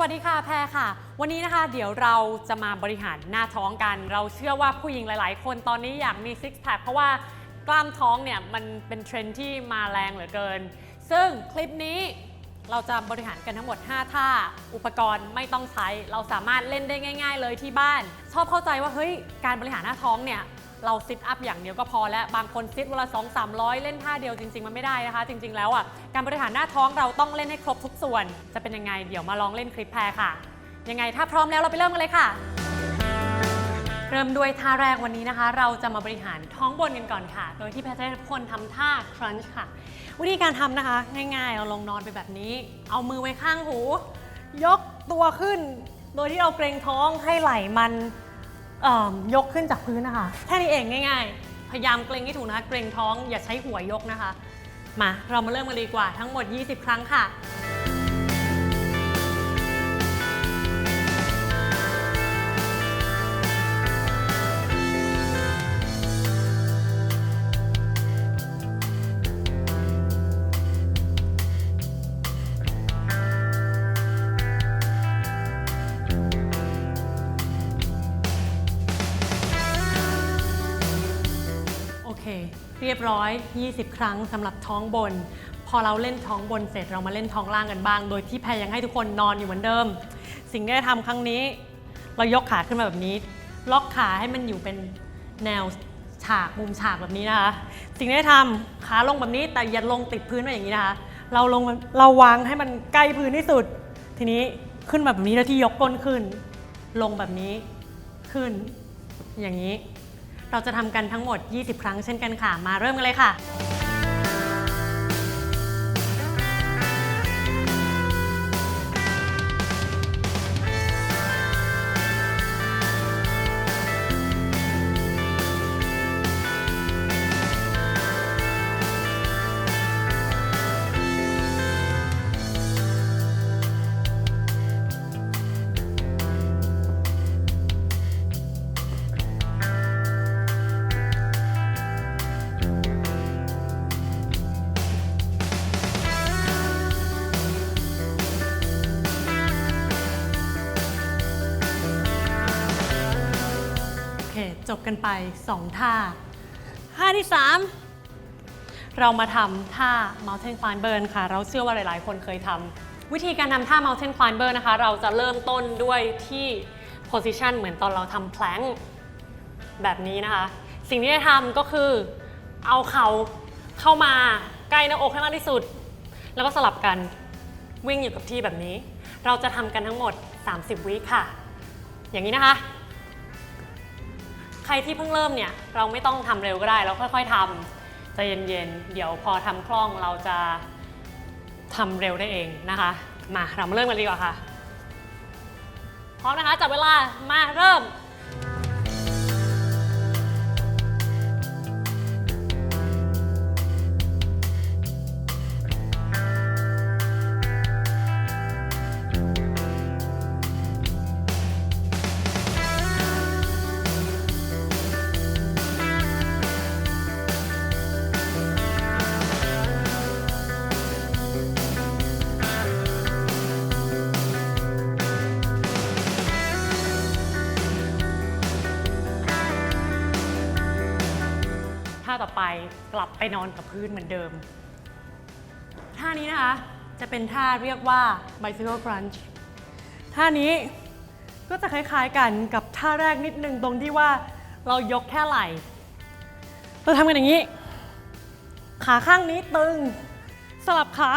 วัสดีค่ะแพรค่ะ วันนี้นะคะ เดี๋ยวเราจะมาบริหารหน้าท้องกัน เราเชื่อว่าผู้หญิงหลาย ๆ คนตอนนี้อยากมีซิกแพคเพราะว่ากล้ามท้องเนี่ยมันเป็นเทรนด์ที่มาแรงเหลือเกิน ซึ่งคลิปนี้เราจะบริหารกันทั้งหมด 5 ท่า อุปกรณ์ไม่ต้องใช้ เราสามารถเล่นได้ง่าย ๆ เลยที่บ้าน ชอบเข้าใจว่าเฮ้ยการบริหารหน้าท้องเนี่ย เราซิทอัพอย่างเดียวก็พอแล้ว บางคนซิทวันละ2 3 0 0 เล่นท่าเดียวจริง ๆ มันไม่ได้นะคะ จริง ๆ แล้วอะการบริหารหน้าท้องเราต้องเล่นให้ครบทุกส่วน จะเป็นยังไงเดี๋ยวมาลองเล่นคลิปแพรค่ะ ยังไงถ้าพร้อมแล้วเราไปเริ่มกันเลยค่ะ เริ่มด้วยท่าแรกวันนี้นะคะ เราจะมาบริหารท้องบนกันก่อนค่ะ โดยที่แพทย์จะให้ทุกคนทำท่า crunch ค่ะ วิธีการทำนะคะ ง่ายๆ เราลงนอนไปแบบนี้ เอามือไว้ข้างหู ยกตัวขึ้น โดยที่เราเกรงท้องให้ไหล่มัน เอิ่มยกขึ้นจากพื้นนะคะ แค่นี้เองง่าย ๆ พยายามเกรงให้ถูกนะคะ เกรงท้องอย่าใช้หัวยกนะคะ มาเรามาเริ่มกันดีกว่าทั้งหมด 20 ครั้งค่ะ เค เรียบร้อย 20 ครั้งสำหรับท้องบน พอเราเล่นท้องบนเสร็จเรามาเล่นท้องล่างกันบ้าง โดยที่แพรยังให้ทุกคนนอนอยู่เหมือนเดิม สิ่งที่จะทำครั้งนี้ เรายกขาขึ้นมาแบบนี้ ล็อกขาให้มันอยู่เป็นแนวฉากมุมฉากแบบนี้นะคะ สิ่งที่จะทำขาลงแบบนี้แต่อย่าลงติดพื้นไว้อย่างนี้นะคะ เราลงเราวางให้มันใกล้พื้นที่สุด ทีนี้ขึ้นแบบนี้แล้วที่ยกก้นขึ้น ลงแบบนี้ขึ้นอย่างนี้ เราจะทำกันทั้งหมด 20 ครั้งเช่นกันค่ะ มาเริ่มกันเลยค่ะ จบกันไป 2 ท่าท่าที่ 3 เรามาทำท่า mountain climber ค่ะ เราเชื่อว่าหลาย ๆ คนเคยทำวิธีการทำท่า mountain climber นะคะ เราจะเริ่มต้นด้วยที่ position เหมือนตอนเราทำ plank แบบนี้นะคะ สิ่งที่จะทำก็คือเอาเข่าเข้ามาใกล้หน้าอกให้มากที่สุด แล้วก็สลับกันวิ่งอยู่กับที่แบบนี้ เราจะทำกันทั้งหมด 30 วิค่ะ อย่างนี้นะคะ รที่เพิ่งเริ่มเนี่ยเราไม่ต้องทำเร็วก็ได้ เราค่อยๆทำใจเย็นๆ เดี๋ยวพอทำคล่องเราจะทำเร็วได้เองนะคะ มาเรามาเริ่มกันดีกว่าค่ะ พร้อมนะคะจับเวลามาเริ่ม ไปกลับไปนอนกับพื้นเหมือนเดิม ท่านี้นะคะ จะเป็นท่าเรียกว่า bicycle crunch ท่านี้ก็จะคล้ายๆกันกับท่าแรกนิดนึงตรงที่ว่าเรายกแค่ไหล่เราทำกันอย่างนี้ ขาข้างนี้ตึง สลับขา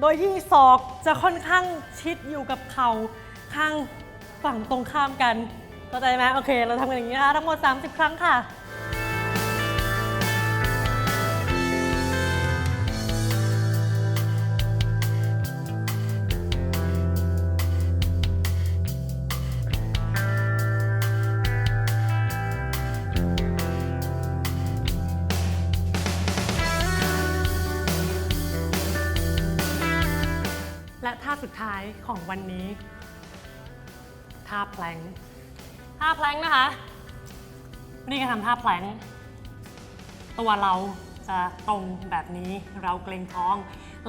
โดยที่ศอกจะค่อนข้างชิดอยู่กับเข่าข้างฝั่งตรงข้ามกันเข้าใจไหมโอเค เราทำกันอย่างนี้นะคะทั้งหมด 30 ครั้งค่ะ และท่าสุดท้ายของวันนี้ ท่าแพลงท่าแพลงนะคะนนี้ก็ทำท่าแพลงตัวเราจะตรงแบบนี้เราเกรงท้อง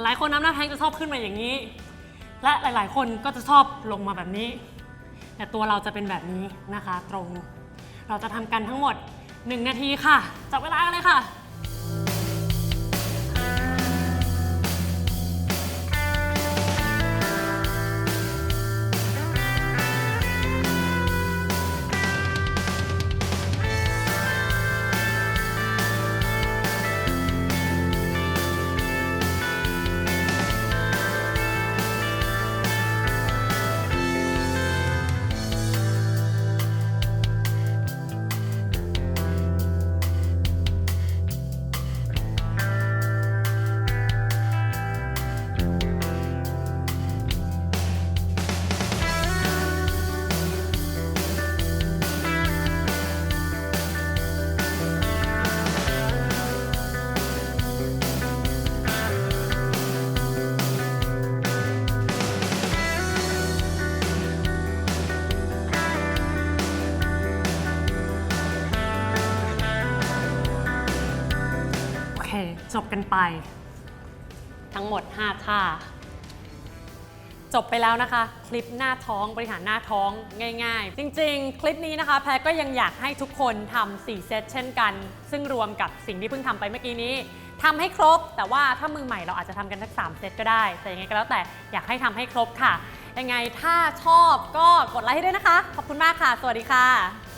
หลายคนน้ำหน้าแพลงจะชอบขึ้นมาอย่างนี้ และหลาย ๆ คนก็จะชอบลงมาแบบนี้ แต่ตัวเราจะเป็นแบบนี้นะคะตรง เราจะทำกันทั้งหมด 1 นาทีค่ะจับเวลากันเลยค่ะ จบกันไป ทั้งหมด 5 ท่า จบไปแล้วนะคะ คลิปหน้าท้องบริหารหน้าท้องง่ายๆ จริงๆ คลิปนี้นะคะ แพรก็ยังอยากให้ทุกคนทำ4เซตเช่นกัน ซึ่งรวมกับสิ่งที่เพิ่งทำไปเมื่อกี้นี้ทำให้ครบ แต่ว่าถ้ามือใหม่เราอาจจะทำกันสัก3เซตก็ได้ แต่ยังไงก็แล้วแต่อยากให้ทำให้ครบค่ะ ยังไงถ้าชอบก็กดไลค์ให้ด้วยนะคะ ขอบคุณมากค่ะ สวัสดีค่ะ